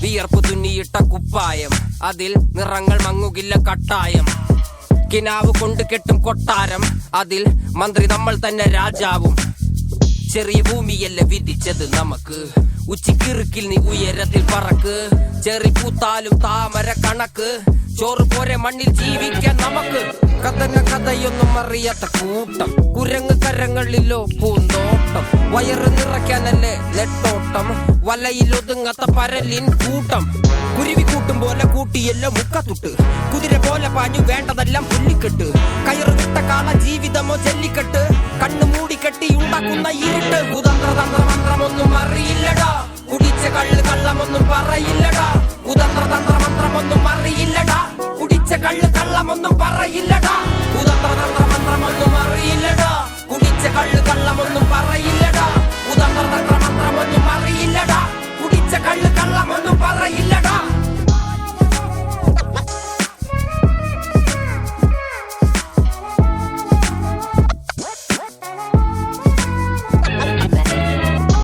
വിയർപ്പ് തുന്നിയിട്ട കുപ്പായം. അതിൽ നിറങ്ങൾ മങ്ങുകില്ല കട്ടായം. കിനാവ് കൊണ്ട് കെട്ടും കൊട്ടാരം. അതിൽ മന്ത്രി നമ്മൾ തന്നെ രാജാവും. ചെറിയ ഭൂമിയല്ല വിധിച്ചത് നമുക്ക്. ഉച്ചിക്കിറുക്കിൽ നീ ഉയരത്തിൽ പറക്ക്. ചെറി പൂത്താലും താമര കണക്ക്. ചോറ് പോരെ മണ്ണിൽ ജീവിക്കാൻ നമുക്ക്. കഥന കഥയൊന്നും അറിയാത്ത കൂട്ടം. കുരങ്ങ് കരങ്ങളിലോ പൂന്തോട്ടം. വയറ് നിറയ്ക്കാനല്ലേ നെട്ടോട്ടം. വലയിൽ ഒതുങ്ങാത്ത പരലിൻ കൂട്ടം. കുരുവി കൂട്ടും പോലെ കൂട്ടിയല്ലോ മുക്കത്തുട്ട് കുതിര പോലെ പാഞ്ഞു വേണ്ടതെല്ലാം പുല്ലിക്കെട്ട്. കയറ് വിട്ട കാള ജീവിതമോ ചെല്ലിക്കെട്ട് കണ്ണു മൂടിക്കെട്ടി ഉണ്ടാക്കുന്ന ഇരുട്ട്. കുതന്ത്ര തന്ത്ര മന്ത്രമൊന്നും